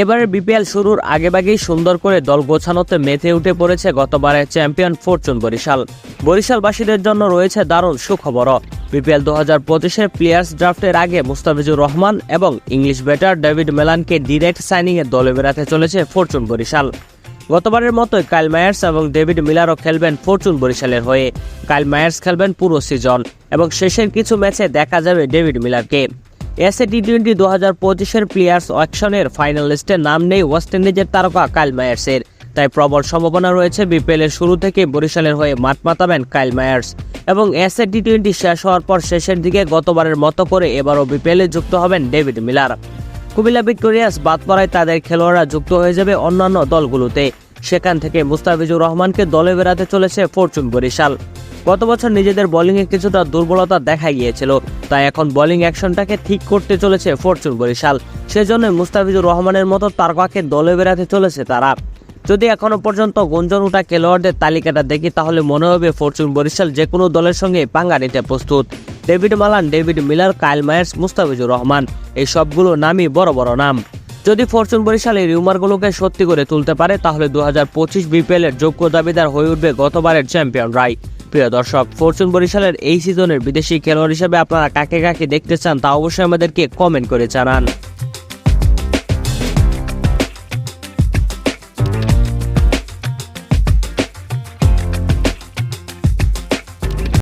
এবারের বিপিএল শুরুর আগেভাগেই সুন্দর করে দল গোছানোতে মেতে উঠে পড়েছে গতবারের চ্যাম্পিয়ন ফরচুন বরিশাল। বরিশালবাসীদের জন্য রয়েছে দারুণ সুখবরও। বিপিএল দু হাজার পঁচিশের প্লেয়ার্স ড্রাফটের আগে মুস্তাফিজুর রহমান এবং ইংলিশ ব্যাটার ডেভিড মেলানকে ডিরেক্ট সাইনিংয়ে দলে বেড়াতে চলেছে ফরচুন বরিশাল। গতবারের মতোই কাইল মায়ার্স এবং ডেভিড মিলারও খেলবেন ফরচুন বরিশালের হয়ে। কাইল মায়ার্স খেলবেন পুরো সিজন এবং শেষের কিছু ম্যাচে দেখা যাবে ডেভিড মিলারকে। এসএ টি টোয়েন্টি দু হাজার পঁচিশের প্লেয়ার্স অকশনের ফাইনাল লিস্টে নাম নেই ওয়েস্ট ইন্ডিজের তারকা কাইল মায়ার্সের তাই প্রবল সম্ভাবনা রয়েছে বিপিএলের শুরু থেকে বরিশালের হয়ে মাঠ মাতাবেন কাইল মায়ার্স এবং এসএ টি টোয়েন্টি শেষ হওয়ার পর শেষের দিকে গতবারের মতো করে এবারও বিপিএলে যুক্ত হবেন ডেভিড মিলার কুমিল্লা ভিক্টোরিয়াস বাদ পড়ায় তাদের খেলোয়াড়রা যুক্ত হয়ে যাবে অন্যান্য দলগুলোতে। সেখান থেকে মুস্তাফিজুর রহমানকে দলে বেড়াতে চলেছে ফরচুন বরিশাল। গত বছর নিজেদের বোলিংয়ে কিছুটা দুর্বলতা দেখা গিয়েছিল, তাই এখন বোলিং অ্যাকশনটাকে ঠিক করতে চলেছে ফরচুন বরিশাল। সেজন্য মুস্তাফিজুর রহমানের মতো তারকাকে দলে বেড়াতে চলেছে তারা। যদি এখনও পর্যন্ত গুঞ্জন উঠা খেলোয়াড়দের তালিকাটা দেখি, তাহলে মনে হবে ফরচুন বরিশাল যে কোনো দলের সঙ্গে পাঙ্গা নিতে প্রস্তুত। David Malan, David Miller Kyle Mayers, Mustafizur Rahman, এই সবগুলো নামই বড় বড় নাম। যদি ফরচুন বরিশাল এই রিউমারগুলোকে সত্যি করে তুলতে পারে, তাহলে দু হাজার পঁচিশ বিপিএল এর যোগ্য দাবিদার হয়ে উঠবে গতবারের চ্যাম্পিয়ন রাই। প্রিয় দর্শক, ফরচুন বরিশালের এই সিজনের বিদেশি খেলোয়াড় হিসেবে আপনারা কাকে কাকে দেখতে চান তা অবশ্যই আমাদেরকে কমেন্ট করে জানান।